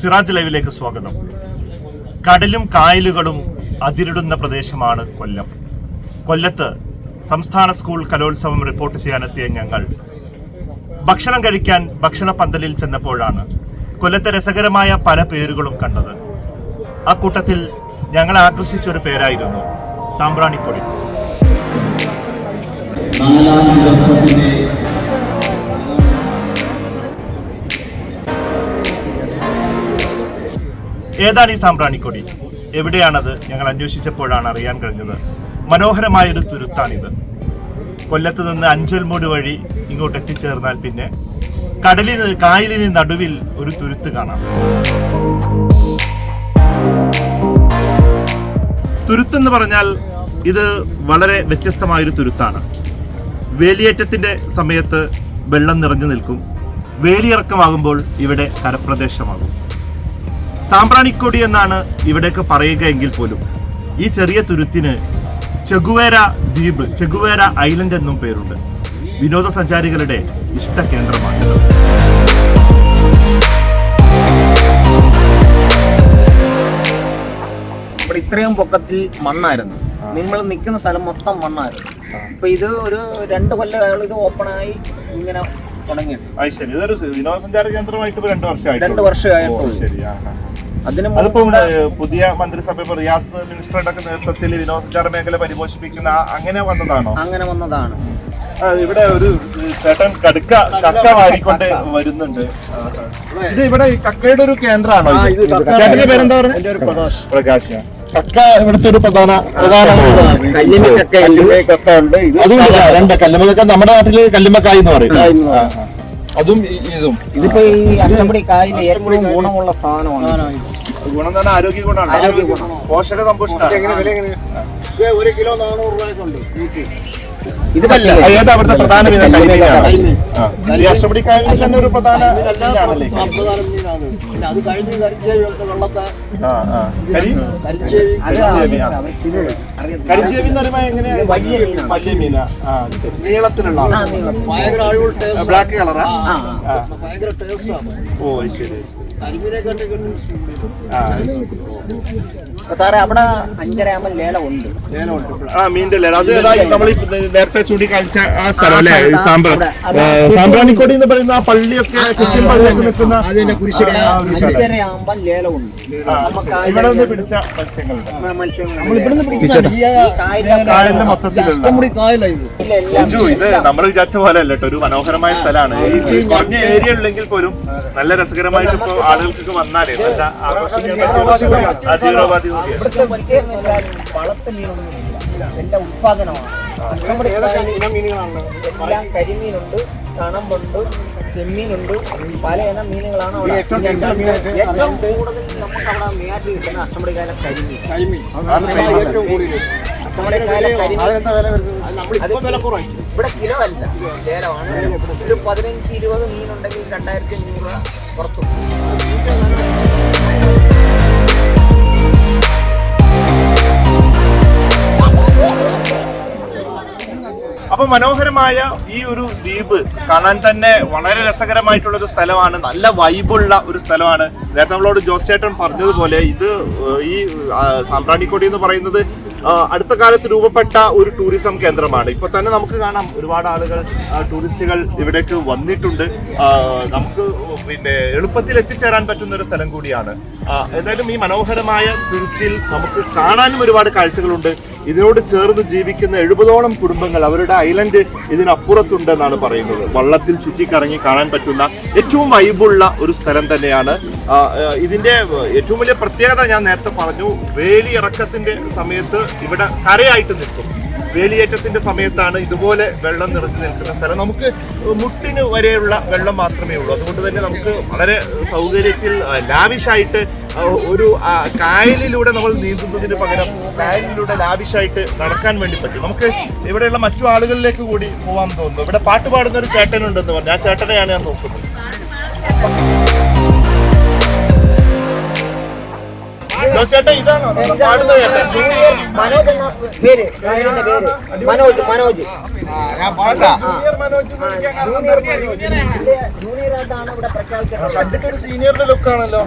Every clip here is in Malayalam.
സിറാജ് ലൈവിലേക്ക് സ്വാഗതം. കടലും കായലുകളും അതിരിടുന്ന പ്രദേശമാണ് കൊല്ലം. കൊല്ലത്ത് സംസ്ഥാന സ്കൂൾ കലോത്സവം റിപ്പോർട്ട് ചെയ്യാനെത്തിയ ഞങ്ങൾ. ഭക്ഷണം കഴിക്കാൻ ഭക്ഷണ പന്തലിൽ ചെന്നപ്പോഴാണ് കൊല്ലത്തെ രസകരമായ പല പേരുകളും കണ്ടത്. ആ കൂട്ടത്തിൽ ഞങ്ങളെ ആകർഷിച്ചൊരു പേരായിരുന്നു സാമ്പ്രാണിക്കൊടി. ഏതാണ് ഈ സാമ്പ്രാണിക്കൊടി എവിടെയാണത്? ഞങ്ങൾ അന്വേഷിച്ചപ്പോഴാണ് അറിയാൻ കഴിഞ്ഞത്. മനോഹരമായൊരു തുരുത്താണിത്. കൊല്ലത്ത് നിന്ന് അഞ്ചൽമൂട് വഴി ഇങ്ങോട്ട് എത്തിച്ചേർന്നാൽ പിന്നെ കടലിന് കായലിന് നടുവിൽ ഒരു തുരുത്ത് കാണാം. തുരുത്ത് എന്ന് പറഞ്ഞാൽ ഇത് വളരെ വ്യത്യസ്തമായൊരു തുരുത്താണ്. വേലിയേറ്റത്തിന്റെ സമയത്ത് വെള്ളം നിറഞ്ഞു നിൽക്കും. വേലിയിറക്കമാകുമ്പോൾ ഇവിടെ കരപ്രദേശമാകും. സാമ്പ്രാണിക്കൊടി എന്നാണ് ഇവിടെയൊക്കെ പറയുക എങ്കിൽ പോലും. ഈ ചെറിയ തുരുത്തിന് ചെഗുവേര ദ്വീപ് ചെഗുവേര ഐലൻഡ് എന്നും പേരുണ്ട്. വിനോദസഞ്ചാരികളുടെ ഇഷ്ട കേന്ദ്രമാണ്. ഇവിടെ ഇത്രയും പൊക്കത്തിൽ മണ്ണായിരുന്നു. നിങ്ങൾ നിൽക്കുന്ന സ്ഥലം മൊത്തം മണ്ണായിരുന്നു. അപ്പൊ ഇത് ഒരു രണ്ട് കൊല്ലം ഇത് ഓപ്പണായി ഇങ്ങനെ തുടങ്ങിയിട്ടുണ്ട്. ഇതൊരു വിനോദസഞ്ചാര കേന്ദ്രമായിട്ട് രണ്ട് വർഷമായിട്ട് രണ്ട് വർഷമായിട്ടുള്ളൂ. ശരിയാണ്. അതിന് അതിപ്പം മുമ്പ് പുതിയ മന്ത്രിസഭ റിയാസ് മിനിസ്റ്ററുടെ ഒക്കെ നേതൃത്വത്തിൽ വിനോദസഞ്ചാര മേഖല പരിപോഷിപ്പിക്കുന്ന അങ്ങനെ വന്നതാണോ? അങ്ങനെ വന്നതാണ്. ഇവിടെ ഒരു ചേട്ടൻ കടുക്ക കക്ക വാരിക്കൊണ്ട് വരുന്നുണ്ട്. ഇത് ഇവിടെ ഈ കക്കയുടെ ഒരു കേന്ദ്രമാണോ? ചേട്ടന്റെ പേരെന്താ പറഞ്ഞത് പ്രകാശ്. കക്ക ഇവിടുത്തെ ഒരു പ്രധാന പ്രധാന കല്ലിനൊക്കെ ഉണ്ട്. രണ്ട് കല്ലുമക്ക നമ്മുടെ നാട്ടിൽ കല്ലുമക്കായി എന്ന് പറയും. അതും ഇതും. ഇതിപ്പോ ഈ അഷ്ടമുടി കായലിൽ ഏറ്റവും ഗുണമുള്ള സാധനമാണ്. ഗുണം തന്നെ ആരോഗ്യ ഗുണമാണ് പോഷക സമ്പുഷ്ട ഒരു കിലോ നാനൂറ് രൂപയ്ക്കുണ്ട് ഇത് ആ, ഏതാ അവിടുത്തെ പ്രധാന. ഈ തന്നെ ഒരു പ്രധാന അത് കഴിഞ്ഞ് കരിച്ചേവി വെള്ളത്തെ കരിച്ചേവി. കരിഞ്ചേവി. എന്ന് പറയുമ്പോ എങ്ങനെയാ? വലിയ. വലിയ മീനാ. നീളത്തിലുള്ള ഭയങ്കര അഴിവുള്ള ടേസ്റ്റ് ബ്ലാക്ക് കളറാ. ഭയങ്കര ടേസ്റ്റാണ് ഓ ശരി കരിമീനെ കണ്ട് കണ്ട് ആ അത് ശരി. സാറേ അവിടെ അഞ്ചര ആകുമ്പോൾ ലേലം ഉണ്ട്. ലേലം ഉണ്ട്. ആ ലേല. അത് നമ്മൾ നേരത്തെ ചൂണ്ടിക്കാണിച്ച ആ സ്ഥലം അല്ലേ? സാമ്പ്ര എന്ന് പറയുന്ന ആ പള്ളിയൊക്കെ ക്രിസ്ത്യൻ പള്ളിയൊക്കെ നിൽക്കുന്ന ഇവിടെ നിന്ന് പിടിച്ച മത്സ്യങ്ങളുണ്ട്. കായലിന്റെ മൊത്തത്തിലുള്ള ഇത്. നമ്മൾ വിചാരിച്ച പോലെ അല്ലട്ടോ ഒരു മനോഹരമായ സ്ഥലമാണ്. ഈ കുറഞ്ഞ ഏരിയ ഉണ്ടെങ്കിൽ പോലും നല്ല രസകരമായിട്ട് ഇപ്പൊ ആളുകൾക്ക് വന്നാലേ നല്ല ആകർഷിക്കാൻ പറ്റിയ ഇവിടുത്തെ എന്നാൽ വളർത്ത മീനൊന്നും ഇല്ല എല്ലാം ഉത്പാദനമാണ് നമ്മുടെ എല്ലാം കരിമീനുണ്ട് കണമ്പുണ്ട് ചെമ്മീനുണ്ട് പല ഇനം മീനുകളാണ് അവിടെ ഏറ്റവും കൂടുതൽ നമുക്ക് അവിടെ മേയാറ്റി കിട്ടുന്ന അഷ്ടമുടി കാല കരിമീൻ. കരിമീൻ ഏറ്റവും കൂടുതൽ. ഇവിടെ കിലോ അല്ല ലേലമാണ് ഒരു പതിനഞ്ച് ഇരുപത് മീനുണ്ടെങ്കിൽ രണ്ടായിരത്തി അഞ്ഞൂറ് രൂപ പുറത്തു അപ്പൊ മനോഹരമായ ഈ ഒരു ദ്വീപ് കാണാൻ തന്നെ വളരെ രസകരമായിട്ടുള്ള ഒരു സ്ഥലമാണ്. നല്ല വൈബുള്ള ഒരു സ്ഥലമാണ്. നേരത്തെ നമ്മളോട് ജോസ് ചേട്ടൻ പറഞ്ഞതുപോലെ ഇത് ഈ സാമ്പ്രാണിക്കൊടി എന്ന് പറയുന്നത് അടുത്ത കാലത്ത് രൂപപ്പെട്ട ഒരു ടൂറിസം കേന്ദ്രമാണ്. ഇപ്പൊ തന്നെ നമുക്ക് കാണാം ഒരുപാട് ആളുകൾ ടൂറിസ്റ്റുകൾ ഇവിടേക്ക് വന്നിട്ടുണ്ട്. നമുക്ക് പിന്നെ എളുപ്പത്തിൽ എത്തിച്ചേരാൻ പറ്റുന്ന ഒരു സ്ഥലം കൂടിയാണ്. എന്തായാലും ഈ മനോഹരമായ തുരുത്തിൽ നമുക്ക് കാണാനും ഒരുപാട് കാഴ്ചകളുണ്ട്. ഇതിനോട് ചേർന്ന് ജീവിക്കുന്ന എഴുപതോളം കുടുംബങ്ങൾ അവരുടെ ഐലൻഡ് ഇതിനപ്പുറത്തുണ്ടെന്നാണ് പറയുന്നത്. വള്ളത്തിൽ ചുറ്റിക്കറങ്ങി കാണാൻ പറ്റുന്ന ഏറ്റവും വൈബുള്ള ഒരു സ്ഥലം തന്നെയാണ്. ഇതിന്റെ ഏറ്റവും വലിയ പ്രത്യേകത ഞാൻ നേരത്തെ പറഞ്ഞു വേലി ഇറക്കത്തിന്റെ സമയത്ത് ഇവിടെ കരയായിട്ട് നിൽക്കും. വേലിയേറ്റത്തിന്റെ സമയത്താണ് ഇതുപോലെ വെള്ളം നിറഞ്ഞു നിൽക്കുന്ന സ്ഥലം. നമുക്ക് മുട്ടിന് വരെയുള്ള വെള്ളം മാത്രമേ ഉള്ളൂ. അതുകൊണ്ട് തന്നെ നമുക്ക് വളരെ സൗകര്യത്തിൽ ലാവിഷായിട്ട് ഒരു കായലിലൂടെ നമ്മൾ നീന്തുന്നതിന് പകരം കായലിലൂടെ ലാവിഷായിട്ട് നടക്കാൻ വേണ്ടി പറ്റും. നമുക്ക് ഇവിടെയുള്ള മറ്റു ആളുകളിലേക്ക് കൂടി പോകാൻ തോന്നുന്നു. ഇവിടെ പാട്ട് പാടുന്ന ഒരു ചേട്ടനുണ്ടെന്ന് പറഞ്ഞു. ആ ചേട്ടനെയാണ് ഞാൻ നോക്കുന്നത്. മനോജ് എന്ന പേര്. ഗായകന്റെ പേര്. മനോജ് മനോജ്. ആയിട്ടാണ് ഇവിടെ ഒരു സീനിയറിന്റെ ലുക്കാണല്ലോ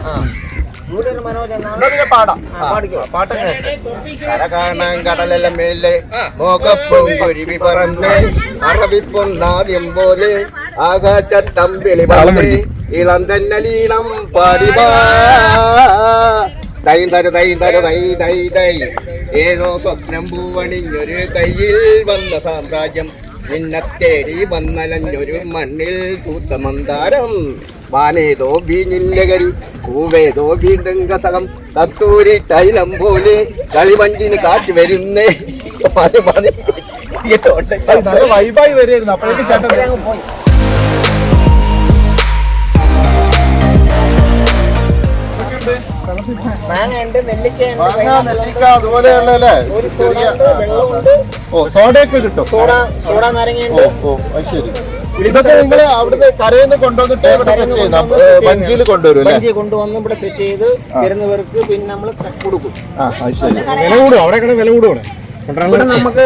കടലെല്ലാം മേലെ മോകപ്പും കുരുവി പറന്ന് അറബിപ്പൊന്നാദ്യം പോലെ ആകാശത്തമ്പിളി പറന്ന് ഇളം തന്നെ ലീളം പാടിവാ ദൈ തര ദൈ തര ദൈ ദൈ ദൈ ഏതോ സ്വപ്നം പൂവണിഞ്ഞൊരു കയ്യിൽ വന്ന സാമ്രാജ്യം. നിന്നെ തേടി വന്നലഞ്ഞൊരു മണ്ണിൽ പൂത്ത മന്ദാരം. വാനേതോ വീഞ്ഞില്ലകരി പൂവേതോ വീണ്ടും കസകം. കത്തൂരി തൈലം പോലെ കളിവഞ്ചിന് കാറ്റ് വരുന്നേ. വൈബായി വരുന്നു അപ്പോഴേക്കും ചേട്ടൻ മാങ്ങ ഉണ്ട് നെല്ലിക്ക അതുപോലെയുള്ള അല്ലേ ഒരു വെള്ളമുണ്ട് ഓ സോഡയൊക്കെ കിട്ടും. Soda soda നാരങ്ങയുണ്ട്. ഓ അത് ശരി. ഇതൊക്കെ നിങ്ങൾ അവിടുന്ന് കരയിൽ നിന്ന് കൊണ്ടുവന്നിട്ട് ഇവിടെ സെറ്റ് ചെയ്യുന്ന വഞ്ചിയിൽ കൊണ്ടുവരും അല്ലേ? കൊണ്ടുവന്ന് ഇവിടെ സെറ്റ് ചെയ്ത് വരുന്നവർക്ക് പിന്നെ നമ്മൾ കൊടുക്കും. ആ അത് ശരി. വില കൂടും അവിടെ വില കൂടും ഇവിടെ നമുക്ക്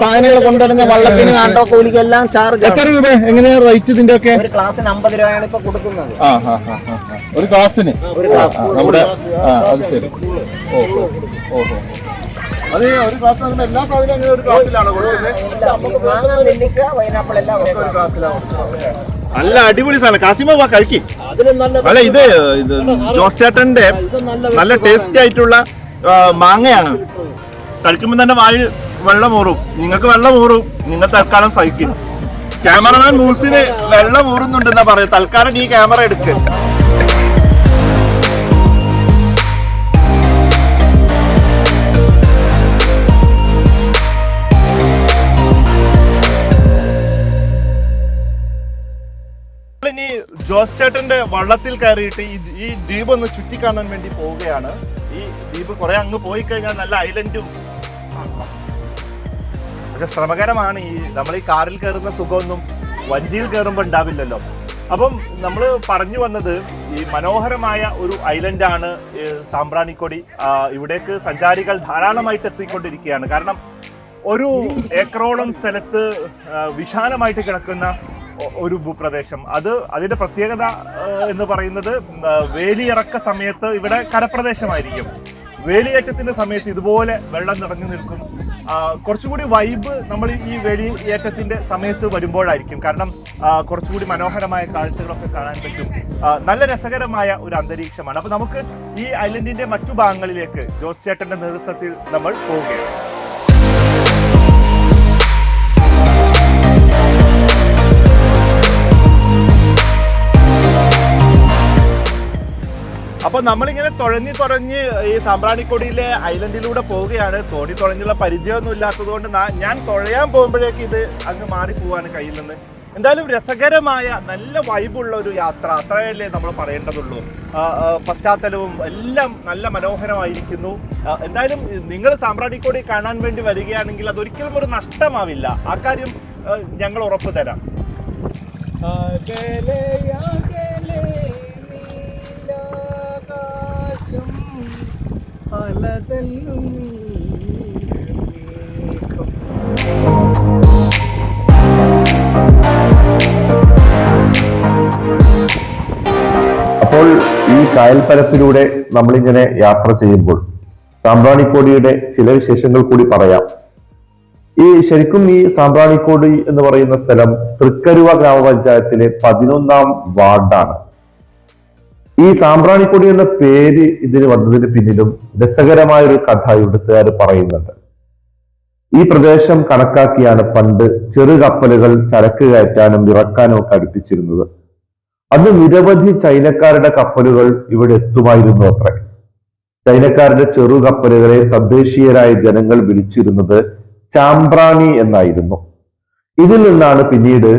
സാധനങ്ങൾ കൊണ്ടുവരുന്ന വള്ളത്തിന് ആട്ടോ കൂലിക്ക് എല്ലാം ചാർജ് എത്ര രൂപ എങ്ങനെയാ റേറ്റ് ഇതിന്റെ ഒക്കെ ഒരു ക്ലാസ്സിന് അമ്പത് രൂപയാണ് ഇപ്പൊ കൊടുക്കുന്നത്. ഒരു ക്ലാസ്സിന് ഒരു ക്ലാസ് ആ, നമ്മുടെ അത് ശരി. ഓ ഓ ഓ ഓ അത് ഒരു ക്ലാസ് എല്ലാ സാധനവും അങ്ങനെ ഒരു ക്ലാസ്സിലാണോ കൊടുക്കുന്നത്. നല്ല അടിപൊളി സാധനം. കാസിമ വാ കഴിക്കും. അല്ല ഇത് ജോസ് ചേട്ടന്റെ നല്ല ടേസ്റ്റി ആയിട്ടുള്ള മാങ്ങയാണ്. കഴിക്കുമ്പോൾ തന്നെ വായിൽ വെള്ളം ഊറും. നിങ്ങൾക്ക് വെള്ളം ഊറും. നിങ്ങൾ തൽക്കാലം സഹിക്കും. ക്യാമറമാൻ മൂസിന് വെള്ളം ഊറുന്നുണ്ടെന്നാ പറയാ തൽക്കാലം ഈ ക്യാമറ എടുക്ക. ഇനി ജോസ് ചേട്ടന്റെ വള്ളത്തിൽ കയറിയിട്ട് ഈ ഈ ദ്വീപ് ഒന്ന് ചുറ്റിക്കാണാൻ വേണ്ടി പോവുകയാണ്. ഈ ദ്വീപ് കുറെ അങ്ങ് പോയി കഴിഞ്ഞാൽ നല്ല ഐലൻഡും പക്ഷെ ശ്രമകരമാണ് ഈ നമ്മൾ ഈ കാറിൽ കയറുന്ന സുഖമൊന്നും വഞ്ചിയിൽ കയറുമ്പോൾ ഉണ്ടാവില്ലല്ലോ. അപ്പം നമ്മൾ പറഞ്ഞു വന്നത് ഈ മനോഹരമായ ഒരു ഐലൻഡാണ് സാമ്പ്രാണിക്കൊടി ഇവിടേക്ക് സഞ്ചാരികൾ ധാരാളമായിട്ട് എത്തിക്കൊണ്ടിരിക്കുകയാണ്. കാരണം ഒരു ഏക്കറോളം സ്ഥലത്ത് വിശാലമായിട്ട് കിടക്കുന്ന ഒരു ഭൂപ്രദേശം. അത് അതിന്റെ പ്രത്യേകത എന്ന് പറയുന്നത് വേലിയിറക്ക സമയത്ത് ഇവിടെ കരപ്രദേശമായിരിക്കും. വേലിയേറ്റത്തിന്റെ സമയത്ത് ഇതുപോലെ വെള്ളം നിറഞ്ഞു നിൽക്കും. കുറച്ചുകൂടി വൈബ് നമ്മൾ ഈ വേലിയേറ്റത്തിന്റെ സമയത്ത് വരുമ്പോഴായിരിക്കും. കാരണം കുറച്ചുകൂടി മനോഹരമായ കാഴ്ചകളൊക്കെ കാണാൻ പറ്റും. നല്ല രസകരമായ ഒരു അന്തരീക്ഷമാണ്. അപ്പൊ നമുക്ക് ഈ ഐലൻഡിന്റെ മറ്റു ഭാഗങ്ങളിലേക്ക് ജോസ് ചേട്ടന്റെ നേതൃത്വത്തിൽ നമ്മൾ പോവുകയാണ്. അപ്പൊ നമ്മളിങ്ങനെ തുഴഞ്ഞു തുഴഞ്ഞ് ഈ സാമ്പ്രാണിക്കൊടിയിലെ ഐലൻഡിലൂടെ പോവുകയാണ്. തോണി തുഴഞ്ഞുള്ള പരിചയമൊന്നും ഇല്ലാത്തത് കൊണ്ട് ഞാൻ തുഴയാൻ പോകുമ്പോഴേക്ക് ഇത് അങ്ങ് മാറി പോവാണ് കയ്യിൽ നിന്ന്. എന്തായാലും രസകരമായ നല്ല വൈബുള്ള ഒരു യാത്ര. അത്രയല്ലേ നമ്മൾ പറയേണ്ടതുള്ളൂ. പശ്ചാത്തലവും എല്ലാം നല്ല മനോഹരമായിരിക്കുന്നു. എന്തായാലും നിങ്ങൾ സാമ്പ്രാണിക്കോടി കാണാൻ വേണ്ടി വരികയാണെങ്കിൽ അതൊരിക്കലും ഒരു നഷ്ടമാവില്ല. ആ കാര്യം ഞങ്ങൾ ഉറപ്പ് തരാം. അപ്പോൾ ഈ കായൽപ്പരത്തിലൂടെ നമ്മളിങ്ങനെ യാത്ര ചെയ്യുമ്പോൾ സാമ്പ്രാണിക്കോടിയുടെ ചില വിശേഷങ്ങൾ കൂടി പറയാം. ഈ ശരിക്കും ഈ സാമ്പ്രാണിക്കോടി എന്ന് പറയുന്ന സ്ഥലം തൃക്കരുവ ഗ്രാമപഞ്ചായത്തിലെ പതിനൊന്നാം വാർഡാണ്. ഈ സാമ്പ്രാണിക്കൊടി എന്ന പേര് ഇതിന് വന്നതിന് പിന്നിലും രസകരമായ ഒരു കഥ ഇവിടുത്തുകാർ പറയുന്നുണ്ട്. ഈ പ്രദേശം കണക്കാക്കിയാണ് പണ്ട് ചെറു കപ്പലുകൾ ചരക്ക് കയറ്റാനും ഇറക്കാനും ഒക്കെ അടുപ്പിച്ചിരുന്നത്. അന്ന് നിരവധി ചൈനക്കാരുടെ കപ്പലുകൾ ഇവിടെ എത്തുമായിരുന്നു അത്രേ. ചൈനക്കാരുടെ ചെറു കപ്പലുകളെ തദ്ദേശീയരായ ജനങ്ങൾ വിളിച്ചിരുന്നത് ചാമ്പ്രാണി എന്നായിരുന്നു. ഇതിൽ നിന്നാണ് പിന്നീട്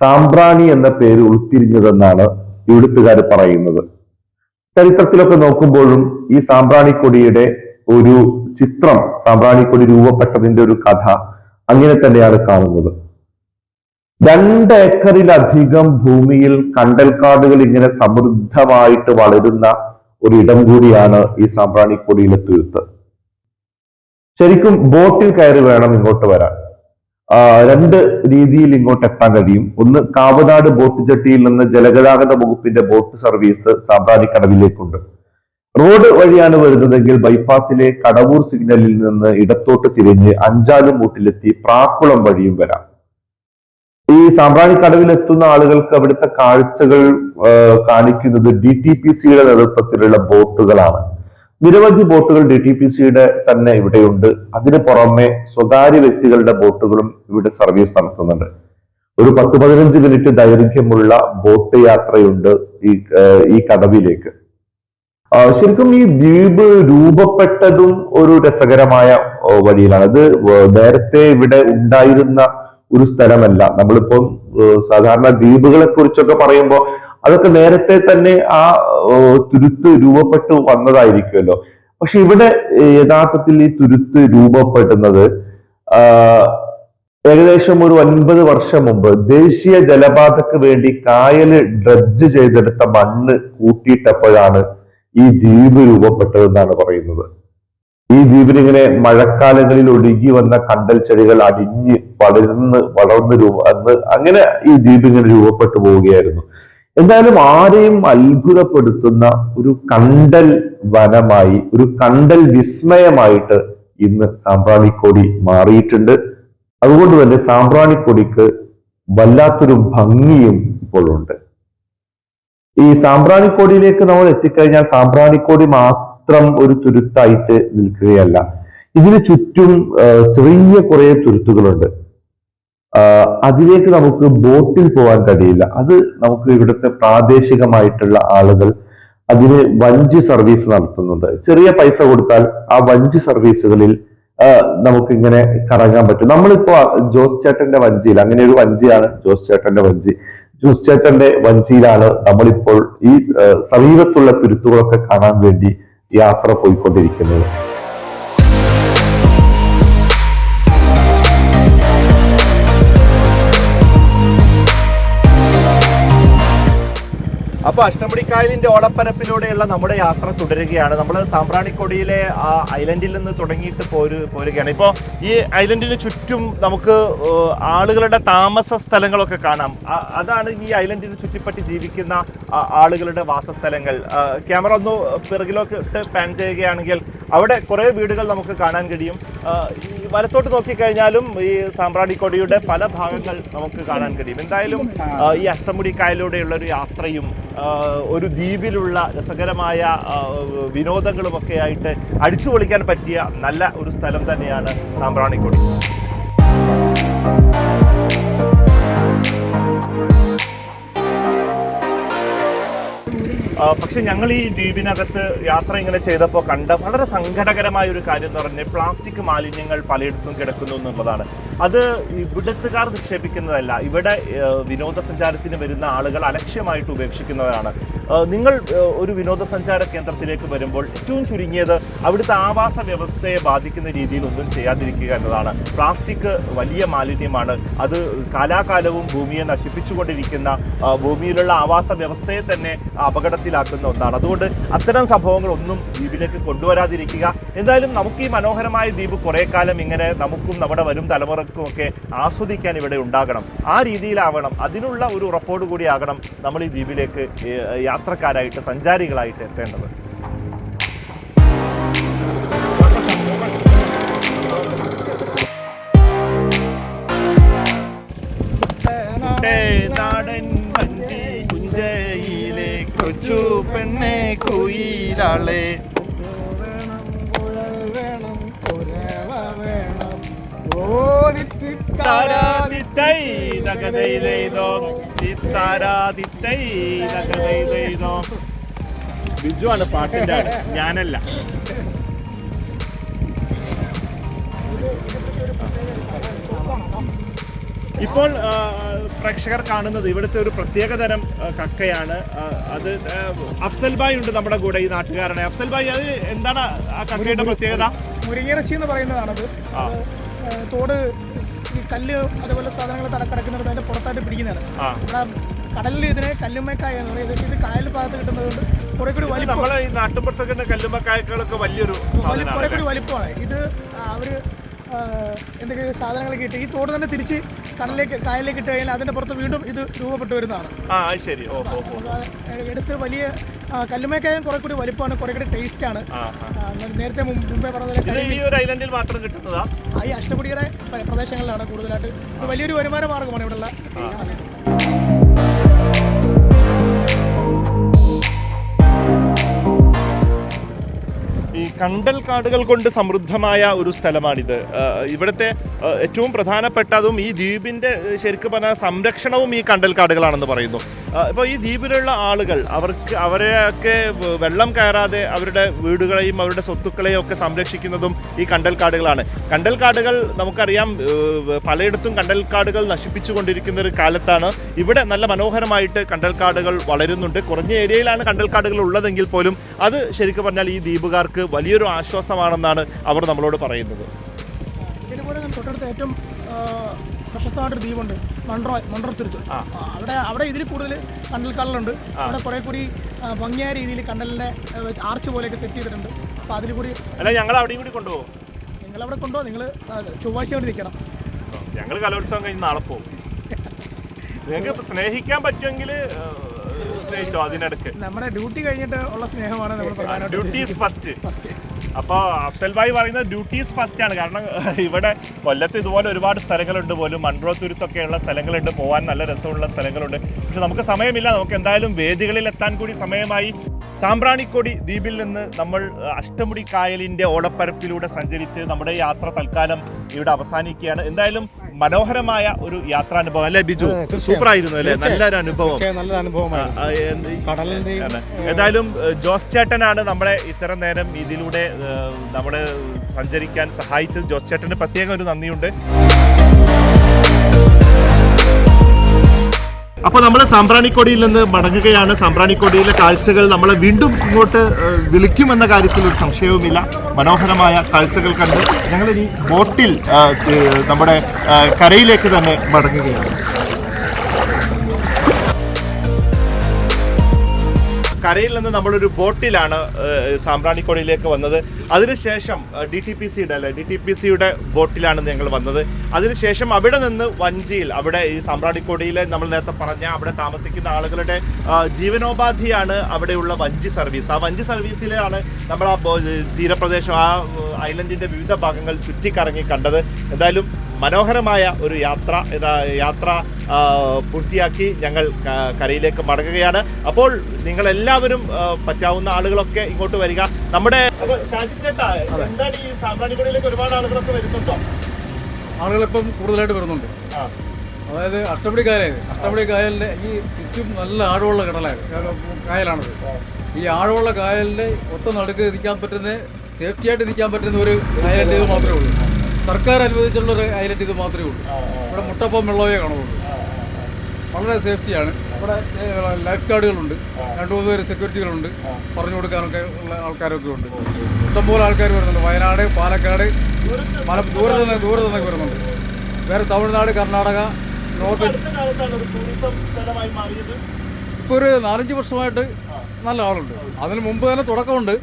സാമ്പ്രാണി എന്ന പേര് ഉൾത്തിരിഞ്ഞതെന്നാണ് ഇവിടുത്തുകാർ പറയുന്നത്. ചരിത്രത്തിലൊക്കെ നോക്കുമ്പോഴും ഈ സാമ്പ്രാണിക്കൊടിയുടെ ഒരു ചിത്രം സാമ്പ്രാണിക്കൊടി രൂപപ്പെട്ടതിന്റെ ഒരു കഥ അങ്ങനെ തന്നെയാണ് കാണുന്നത്. രണ്ട് ഏക്കറിലധികം ഭൂമിയിൽ കണ്ടൽക്കാടുകൾ ഇങ്ങനെ സമൃദ്ധമായിട്ട് വളരുന്ന ഒരു ഇടം കൂടിയാണ് ഈ സാമ്പ്രാണിക്കൊടിയിലെ തുരുത്ത് ശരിക്കും ബോട്ടിൽ കയറി വേണം ഇങ്ങോട്ട് വരാൻ. രണ്ട് രീതിയിൽ ഇങ്ങോട്ട് എത്താൻ കഴിയും. ഒന്ന് കാവനാട് ബോട്ട് ജെട്ടിയിൽ നിന്ന് ജലഗതാഗത വകുപ്പിന്റെ ബോട്ട് സർവീസ് സാമ്പ്രാണിക്കടവിലേക്കുണ്ട് റോഡ് വഴിയാണ് വരുന്നതെങ്കിൽ ബൈപ്പാസിലെ കടവൂർ സിഗ്നലിൽ നിന്ന് ഇടത്തോട്ട് തിരിഞ്ഞ് അഞ്ചാലും മൂട്ടിലെത്തി പ്രാക്കുളം വഴിയും വരാം. ഈ സാമ്പ്രാണിക്കടവിൽ എത്തുന്ന ആളുകൾക്ക് അവിടുത്തെ കാഴ്ചകൾ കാണിക്കുന്നത് ഡി ടി പി സിയുടെ നേതൃത്വത്തിലുള്ള ബോട്ടുകളാണ്. നിരവധി ബോട്ടുകൾ ഡി ടി പി സിയുടെ തന്നെ ഇവിടെയുണ്ട്. അതിന് പുറമെ സ്വകാര്യ വ്യക്തികളുടെ ബോട്ടുകളും ഇവിടെ സർവീസ് നടത്തുന്നുണ്ട്. ഒരു പത്ത് പതിനഞ്ച് മിനിറ്റ് ദൈർഘ്യമുള്ള ബോട്ട് യാത്രയുണ്ട് ഈ ഈ കടവിലേക്ക്. ശരിക്കും ഈ ദ്വീപ് രൂപപ്പെട്ടതും ഒരു രസകരമായ വഴിയിലാണ്. അത് നേരത്തെ ഇവിടെ ഉണ്ടായിരുന്ന ഒരു സ്ഥലമല്ല. നമ്മളിപ്പം സാധാരണ ദ്വീപുകളെ കുറിച്ചൊക്കെ പറയുമ്പോൾ അതൊക്കെ നേരത്തെ തന്നെ ആ തുരുത്ത് രൂപപ്പെട്ടു വന്നതായിരിക്കുമല്ലോ. പക്ഷെ ഇവിടെ യഥാർത്ഥത്തിൽ ഈ തുരുത്ത് രൂപപ്പെടുന്നത് ഏകദേശം ഒരു ഒൻപത് വർഷം മുമ്പ് ദേശീയ ജലപാതക്ക് വേണ്ടി കായൽ ഡ്രഡ്ജ് ചെയ്തെടുത്ത മണ്ണ് കൂട്ടിയിട്ടപ്പോഴാണ് ഈ ദ്വീപ് രൂപപ്പെട്ടതെന്നാണ് പറയുന്നത്. ഈ ദ്വീപിനിങ്ങനെ മഴക്കാലങ്ങളിൽ ഒഴുകി വന്ന കണ്ടൽ ചെടികൾ അടിഞ്ഞ് വളർന്ന് വളർന്ന് രൂപ അങ്ങനെ ഈ ദ്വീപ് ഇങ്ങനെ രൂപപ്പെട്ടു പോവുകയായിരുന്നു. എന്തായാലും ആരെയും അത്ഭുതപ്പെടുത്തുന്ന ഒരു കണ്ടൽ വനമായി ഒരു കണ്ടൽ വിസ്മയമായിട്ട് ഇന്ന് സാമ്പ്രാണിക്കോടി മാറിയിട്ടുണ്ട്. അതുകൊണ്ട് തന്നെ സാമ്പ്രാണിക്കൊടിക്ക് വല്ലാത്തൊരു ഭംഗിയും ഇപ്പോൾ ഉണ്ട്. ഈ സാമ്പ്രാണിക്കോടിയിലേക്ക് നമ്മൾ എത്തിക്കഴിഞ്ഞാൽ സാമ്പ്രാണിക്കോടി മാത്രം ഒരു തുരുത്തായിട്ട് നിൽക്കുകയല്ല. ഇതിന് ചുറ്റും ചെറിയ കുറെ തുരുത്തുകളുണ്ട്. അതിലേക്ക് നമുക്ക് ബോട്ടിൽ പോകാൻ കഴിയില്ല. അത് നമുക്ക് ഇവിടുത്തെ പ്രാദേശികമായിട്ടുള്ള ആളുകൾ അതിന് വഞ്ചി സർവീസ് നടത്തുന്നുണ്ട്. ചെറിയ പൈസ കൊടുത്താൽ ആ വഞ്ചി സർവീസുകളിൽ നമുക്ക് ഇങ്ങനെ കറങ്ങാൻ പറ്റും. നമ്മളിപ്പോ ജോസ് ചേട്ടന്റെ വഞ്ചിയിൽ അങ്ങനെ ഒരു വഞ്ചിയാണ് ജോസ് ചേട്ടന്റെ വഞ്ചി. ജോസ് ചേട്ടന്റെ വഞ്ചിയിലാണ് നമ്മളിപ്പോൾ ഈ സമീപത്തുള്ള തുരുത്തുകളൊക്കെ കാണാൻ വേണ്ടി യാത്ര പോയിക്കൊണ്ടിരിക്കുന്നത്. അപ്പൊ അഷ്ടമുടിക്കായലിന്റെ ഓളപ്പരപ്പിലൂടെയുള്ള നമ്മുടെ യാത്ര തുടരുകയാണ്. നമ്മൾ സാമ്പ്രാണിക്കൊടിയിലെ ആ ഐലൻഡിൽ നിന്ന് തുടങ്ങിയിട്ട് പോരു പോരുകയാണ്. ഇപ്പോൾ ഈ ഐലൻഡിന് ചുറ്റും നമുക്ക് ആളുകളുടെ താമസ സ്ഥലങ്ങളൊക്കെ കാണാം. അതാണ് ഈ ഐലൻഡിന് ചുറ്റിപ്പറ്റി ജീവിക്കുന്ന ആളുകളുടെ വാസസ്ഥലങ്ങൾ. ക്യാമറ ഒന്ന് പിറകിലോട്ട് പാൻ ചെയ്യുകയാണെങ്കിൽ അവിടെ കുറേ വീടുകൾ നമുക്ക് കാണാൻ കഴിയും. വലത്തോട്ട് നോക്കിക്കഴിഞ്ഞാലും ഈ സാമ്പ്രാണിക്കൊടിയുടെ പല ഭാഗങ്ങൾ നമുക്ക് കാണാൻ കഴിയും. എന്തായാലും ഈ അഷ്ടമുടി കായലിലൂടെയുള്ള ഒരു യാത്രയും ഒരു ദ്വീപിലുള്ള രസകരമായ വിനോദങ്ങളും വിനോദങ്ങളുമൊക്കെ ആയിട്ട് അടിച്ചു പൊളിക്കാൻ പറ്റിയ നല്ല ഒരു സ്ഥലം തന്നെയാണ് സാമ്പ്രാണിക്കൊടി പക്ഷെ ഞങ്ങൾ ഈ ദ്വീപിനകത്ത് യാത്ര ഇങ്ങനെ ചെയ്തപ്പോൾ കണ്ട വളരെ സങ്കടകരമായ ഒരു കാര്യം എന്ന് പറഞ്ഞാൽ പ്ലാസ്റ്റിക് മാലിന്യങ്ങൾ പലയിടത്തും കിടക്കുന്നു എന്നുള്ളതാണ്. അത് ഇവിടത്തുകാർ നിക്ഷേപിക്കുന്നതല്ല. ഇവിടെ വിനോദസഞ്ചാരത്തിന് വരുന്ന ആളുകൾ അലക്ഷ്യമായിട്ട് ഉപേക്ഷിക്കുന്നതാണ് നിങ്ങൾ ഒരു വിനോദസഞ്ചാര കേന്ദ്രത്തിലേക്ക് വരുമ്പോൾ ഏറ്റവും ചുരുങ്ങിയത് അവിടുത്തെ ആവാസ വ്യവസ്ഥയെ ബാധിക്കുന്ന രീതിയിൽ ഒന്നും ചെയ്യാതിരിക്കുക എന്നതാണ്. പ്ലാസ്റ്റിക് വലിയ മാലിന്യമാണ്. അത് കാലാകാലവും ഭൂമിയെ നശിപ്പിച്ചുകൊണ്ടിരിക്കുന്ന ഭൂമിയിലുള്ള ആവാസ വ്യവസ്ഥയെ തന്നെ അപകടത്തിലാക്കുന്ന ഒന്നാണ്. അതുകൊണ്ട് അത്തരം സംഭവങ്ങളൊന്നും ദ്വീപിലേക്ക് കൊണ്ടുവരാതിരിക്കുക. എന്തായാലും നമുക്ക് ഈ മനോഹരമായ ദ്വീപ് കുറേ കാലം ഇങ്ങനെ നമുക്കും നമ്മുടെ വരും തലമുറക്കും ഒക്കെ ആസ്വദിക്കാൻ ഇവിടെ ഉണ്ടാകണം. ആ രീതിയിലാവണം. അതിനുള്ള ഒരു ഉറപ്പോടു കൂടിയാകണം നമ്മൾ ഈ ദ്വീപിലേക്ക് യാത്രക്കാരായിട്ട് സഞ്ചാരികളായിട്ട് എത്തേണ്ടത്. കൊച്ചു പെണ്ണെ കുയിലാളെ. ബിജു ആണ് പാട്ടിന്റെ ഞാനല്ല. ഇപ്പോൾ പ്രേക്ഷകർ കാണുന്നത് ഇവിടുത്തെ ഒരു പ്രത്യേക തരം കക്കയാണ്. അത് അഫ്സൽ ബായ് ഉണ്ട് നമ്മുടെ കൂടെ ഈ നാട്ടുകാരനെ. അഫ്സൽ ബായ് അത് എന്താണ് ആ കക്കയുടെ പ്രത്യേകത? മുരിങ്ങിറച്ചി എന്ന് പറയുന്നതാണത്. തോട് ഈ കല്ല് അതുപോലെ സാധനങ്ങൾ കിടക്കുന്നത് അതിന്റെ പുറത്തായിട്ട് പിടിക്കുന്നതാണ്. കടലിൽ ഇതിനെ കല്ലുമ്മക്കായ എന്ന് പറയുന്നത് ഇത് കായൽ ഭാഗത്ത് കിട്ടുന്നതുകൊണ്ട് കുറെ കൂടി വലിപ്പം. നമ്മളെ ഈ നാട്ടുമ്പുറത്തൊക്കെ കല്ലുമ്മക്കായക്കളൊക്കെ വലിയൊരു വലി- കുറെ കൂടി വലിപ്പമാണ്. ഇത് അവർ എന്തൊക്കെ സാധനങ്ങളൊക്കെ ഇട്ട് ഈ തോട് തന്നെ തിരിച്ച് കടലിലേക്ക് കായലിലേക്ക് ഇട്ട് കഴിഞ്ഞാൽ അതിന്റെ പുറത്ത് വീണ്ടും ഇത് രൂപപ്പെട്ടു വരുന്നതാണ്. ആ ശരി. ഓ ഓ എടുത്ത് വലിയ കല്ലുമേക്കായും കുറെ കൂടി വലിപ്പമാണ് കുറെ കൂടി ടേസ്റ്റ് ആ ആ. നേരത്തെ മുമ്പ് പറഞ്ഞ മാത്രം കിട്ടുന്നതാ? ഈ അഷ്ടമുടിയുടെ പ്ര- പ്രദേശങ്ങളിലാണ് കൂടുതലായിട്ട്. വലിയൊരു വരുമാന മാർഗമാണ് ഇവിടെയുള്ള കണ്ടൽ കാടുകൾ കൊണ്ട് സമൃദ്ധമായ ഒരു സ്ഥലമാണിത്. ഇവിടുത്തെ ഏറ്റവും പ്രധാനപ്പെട്ടതും ഈ ദ്വീപിന്റെ ഏ, ശരിക്കും പറഞ്ഞാൽ സംരക്ഷണവും ഈ കണ്ടൽ കാടുകളാണെന്ന് പറയുന്നു. ഇപ്പോൾ ഈ ദ്വീപിലുള്ള ആളുകൾ അവർക്ക് അവരെയൊക്കെ വെള്ളം കയറാതെ അവരുടെ വീടുകളെയും അവരുടെ സ്വത്തുക്കളെയും ഒക്കെ സംരക്ഷിക്കുന്നതും ഈ കണ്ടൽക്കാടുകളാണ് കണ്ടൽക്കാടുകൾ നമുക്കറിയാം പലയിടത്തും കണ്ടൽക്കാടുകൾ നശിപ്പിച്ചു കൊണ്ടിരിക്കുന്ന ഒരു കാലത്താണ്. ഇവിടെ നല്ല മനോഹരമായിട്ട് കണ്ടൽക്കാടുകൾ വളരുന്നുണ്ട്. കുറഞ്ഞ ഏരിയയിലാണ് കണ്ടൽക്കാടുകൾ ഉള്ളതെങ്കിൽ പോലും അത് ശരിക്കും പറഞ്ഞാൽ ഈ ദ്വീപുകാർക്ക് വലിയൊരു ആശ്വാസമാണെന്നാണ് അവർ നമ്മളോട് പറയുന്നത്. ഇതിനുപോലെ തൊട്ടടുത്ത് ഏറ്റവും പ്രശസ്തമായിട്ടൊരു ദ്വീപുണ്ട്. മൺട്രോ മൺട്രോത്തുരുത്ത് അവിടെ അവിടെ ഇതിൽ കൂടുതൽ കണ്ടൽ കടലുണ്ട് അവിടെ കുറെ കൂടി ഭംഗിയായ രീതിയിൽ കണ്ടലിന്റെ ആർച്ച് പോലെയൊക്കെ സെറ്റ് ചെയ്തിട്ടുണ്ട്. അപ്പോൾ അതിൽ കൂടി അല്ല ഞങ്ങൾ അവിടെയും കൂടി കൊണ്ടുപോകും. നിങ്ങൾ അവിടെ കൊണ്ടുപോകും നിങ്ങൾ ചൊവ്വാഴ്ച അവിടെ നിൽക്കണം. ഞങ്ങൾ കലോത്സവം കഴിഞ്ഞ് നാളെ പോകും നിങ്ങൾക്ക് സ്നേഹിക്കാൻ പറ്റുമെങ്കിൽ സ്നേഹിച്ചോ അതിനിടക്ക് നമ്മുടെ ഡ്യൂട്ടി കഴിഞ്ഞിട്ട് ഉള്ള സ്നേഹമാണ് നമ്മൾ ഡ്യൂട്ടീസ് ഫസ്റ്റ്. ഫസ്റ്റ് അപ്പോൾ അഫ്സൽ ഭായി പറയുന്നത് ഡ്യൂട്ടീസ് ഫസ്റ്റ് ആണ്. കാരണം ഇവിടെ കൊല്ലത്ത് ഇതുപോലെ ഒരുപാട് സ്ഥലങ്ങളുണ്ട് പോലും. മൺറോ തുരുത്തൊക്കെയുള്ള സ്ഥലങ്ങളുണ്ട്. പോകാൻ നല്ല രസമുള്ള സ്ഥലങ്ങളുണ്ട്. പക്ഷെ നമുക്ക് സമയമില്ല. നമുക്ക് എന്തായാലും വേദികളിൽ എത്താൻ കൂടി സമയമായി. സാമ്പ്രാണിക്കൊടി ദ്വീപിൽ നിന്ന് നമ്മൾ അഷ്ടമുടി കായലിന്റെ ഓടപ്പരപ്പിലൂടെ സഞ്ചരിച്ച് നമ്മുടെ യാത്ര തൽക്കാലം ഇവിടെ അവസാനിക്കുകയാണ്. എന്തായാലും മനോഹരമായ ഒരു യാത്രാനുഭവം അല്ലേ ബിജു? സൂപ്പർ ആയിരുന്നു അല്ലേ? നല്ലൊരു അനുഭവം നല്ലൊരു അനുഭവമാണ്. എന്തായാലും ജോസ് ചേട്ടനാണ് നമ്മളെ ഇത്ര നേരം ഇതിലൂടെ നമ്മളെ സഞ്ചരിക്കാൻ സഹായിച്ചത്. ജോസ് ചേട്ടന് പ്രത്യേകം ഒരു നന്ദിയുണ്ട്. അപ്പോൾ നമ്മൾ സാമ്പ്രാണിക്കൊടിയിൽ നിന്ന് മടങ്ങുകയാണ്. സാമ്പ്രാണിക്കൊടിയിലെ കാഴ്ചകൾ നമ്മളെ വീണ്ടും ഇങ്ങോട്ട് വിളിക്കുമെന്ന കാര്യത്തിൽ ഒരു സംശയവുമില്ല. മനോഹരമായ കാഴ്ചകൾ കണ്ട് ഞങ്ങളിനി ബോട്ടിൽ നമ്മുടെ കരയിലേക്ക് തന്നെ മടങ്ങുകയാണ്. കരയിൽ നിന്ന് നമ്മളൊരു ബോട്ടിലാണ് സാമ്പ്രാണിക്കോടിയിലേക്ക് വന്നത്. അതിനുശേഷം ഡി ടി പി സിയുടെ അല്ലെ ഡി ടി പി സിയുടെ ബോട്ടിലാണ് ഞങ്ങൾ വന്നത്. അതിനുശേഷം അവിടെ നിന്ന് വഞ്ചിയിൽ അവിടെ ഈ സാമ്പ്രാണിക്കോടിയിലെ നമ്മൾ നേരത്തെ പറഞ്ഞ അവിടെ താമസിക്കുന്ന ആളുകളുടെ ജീവനോപാധിയാണ് അവിടെയുള്ള വഞ്ചി സർവീസ്. ആ വഞ്ചി സർവീസിലാണ് നമ്മൾ ആ തീരപ്രദേശം ആ ഐലൻഡിന്റെ വിവിധ ഭാഗങ്ങൾ ചുറ്റിക്കറങ്ങി കണ്ടത്. എന്തായാലും മനോഹരമായ ഒരു യാത്ര യാത്ര പൂർത്തിയാക്കി ഞങ്ങൾ കരയിലേക്ക് മടങ്ങുകയാണ്. അപ്പോൾ നിങ്ങളെല്ലാവരും പറ്റാവുന്ന ആളുകളൊക്കെ ഇങ്ങോട്ട് വരിക. നമ്മുടെ ഒരുപാട് ആളുകളൊക്കെ വരുന്നുണ്ടോ? ആളുകളിപ്പം കൂടുതലായിട്ട് വരുന്നുണ്ട്. അതായത് അട്ടപ്പടി കായലായത്. അട്ടപ്പടി കായലിന്റെ ഈ ചുറ്റും നല്ല ആഴമുള്ള കടലായിരുന്നു കായലാണത്. ഈ ആഴമുള്ള കായലിന്റെ ഒത്ത നടുക്ക് നിൽക്കാൻ പറ്റുന്ന സേഫ്റ്റി ആയിട്ട് നിൽക്കാൻ പറ്റുന്ന ഒരു കായലിന്റെ മാത്രമേ ഉള്ളൂ. സർക്കാർ അനുവദിച്ചുള്ള ഒരു ഐലൻഡ് ഇത് മാത്രമേ ഉള്ളൂ. ഇവിടെ മുട്ടപ്പം വെള്ളമേ കാണുള്ളൂ. വളരെ സേഫ്റ്റിയാണ് ഇവിടെ ലൈഫ് ഗാർഡുകളുണ്ട് രണ്ടു മൂന്ന് പേര് സെക്യൂരിറ്റികളുണ്ട് പറഞ്ഞു കൊടുക്കാനൊക്കെ ഉള്ള ആൾക്കാരൊക്കെ ഉണ്ട്. ഇഷ്ടംപോലെ ആൾക്കാർ വരുന്നുണ്ട്. വയനാട് പാലക്കാട് പല ദൂരെ നിന്ന് ദൂരെ നിന്നൊക്കെ വരുന്നുണ്ട്. വേറെ തമിഴ്നാട് കർണാടക നോർത്ത് ഇപ്പോൾ ഒരു നാലഞ്ച് വർഷമായിട്ട് നല്ല ആളുണ്ട്. അതിന് മുമ്പ് തന്നെ തുടക്കമുണ്ട്.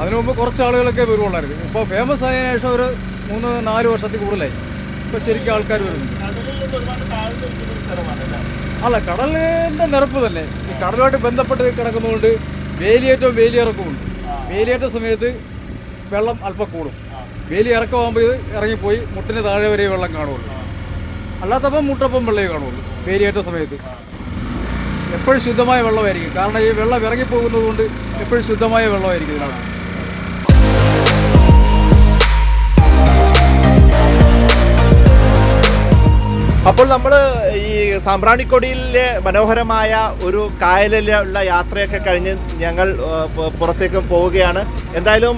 അതിനു മുമ്പ് കുറച്ച് ആളുകളൊക്കെ വരുവുള്ളായിരുന്നു ഇപ്പോൾ ഫേമസ് ആയതിനു ശേഷം ഒരു മൂന്ന് നാല് വർഷത്തിൽ കൂടുതലായി. ഇപ്പോൾ ശരിക്കും ആൾക്കാർ വരുന്നുണ്ട് അല്ലേ? കടലിന്റെ നിരപ്പ് തന്നെ. ഈ കടലുമായിട്ട് ബന്ധപ്പെട്ട് കിടക്കുന്നതുകൊണ്ട് വേലിയേറ്റവും വേലിയിറക്കമുണ്ട് വേലിയേറ്റ സമയത്ത് വെള്ളം അല്പം കൂടും. വേലി ഇറക്കമാകുമ്പോൾ ഇത് ഇറങ്ങിപ്പോയി മുട്ടിന് താഴെ വരെ വെള്ളം കാണുള്ളൂ അല്ലാത്തപ്പം മുട്ടപ്പം വെള്ളമേ കാണുള്ളൂ വേലിയേറ്റ സമയത്ത്. എപ്പോഴും ശുദ്ധമായ വെള്ളമായിരിക്കും. കാരണം ഈ വെള്ളം ഇറങ്ങിപ്പോകുന്നത് കൊണ്ട് എപ്പോഴും ശുദ്ധമായ വെള്ളമായിരിക്കും ഇതിനകത്ത്. അപ്പോൾ നമ്മൾ ഈ സാമ്പ്രാണിക്കൊടിയിലെ മനോഹരമായ ഒരു കായലിലുള്ള യാത്രയൊക്കെ കഴിഞ്ഞ് ഞങ്ങൾ പുറത്തേക്ക് പോവുകയാണ്. എന്തായാലും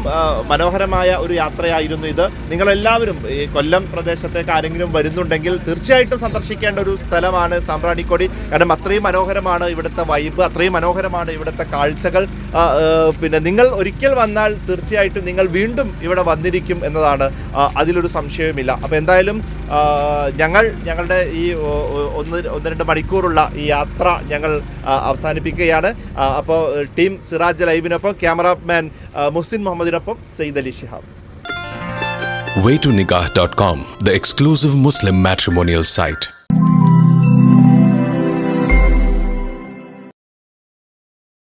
മനോഹരമായ ഒരു യാത്രയായിരുന്നു ഇത്. നിങ്ങളെല്ലാവരും ഈ കൊല്ലം പ്രദേശത്തേക്ക് ആരെങ്കിലും വരുന്നുണ്ടെങ്കിൽ തീർച്ചയായിട്ടും സന്ദർശിക്കേണ്ട ഒരു സ്ഥലമാണ് സാമ്പ്രാണിക്കൊടി. കാരണം അത്രയും മനോഹരമാണ് ഇവിടുത്തെ വൈബ് അത്രയും മനോഹരമാണ് ഇവിടുത്തെ കാഴ്ചകൾ. പിന്നെ നിങ്ങൾ ഒരിക്കൽ വന്നാൽ തീർച്ചയായിട്ടും നിങ്ങൾ വീണ്ടും ഇവിടെ വന്നിരിക്കും എന്നതാണ് അതിലൊരു സംശയവുമില്ല. അപ്പോൾ എന്തായാലും ഞങ്ങൾ ഞങ്ങളുടെ ഈ ഒന്ന് ഒന്ന് രണ്ട് മണിക്കൂറുള്ള ഈ യാത്ര ഞങ്ങൾ അവസാനിപ്പിക്കുകയാണ്. അപ്പോൾ ടീം സിറാജ് ലൈവിനൊപ്പം cameraman Muhsin മുഹമ്മദിനൊപ്പം Sayed Ali Shihab. Waytonikah.com, the exclusive Muslim matrimonial site.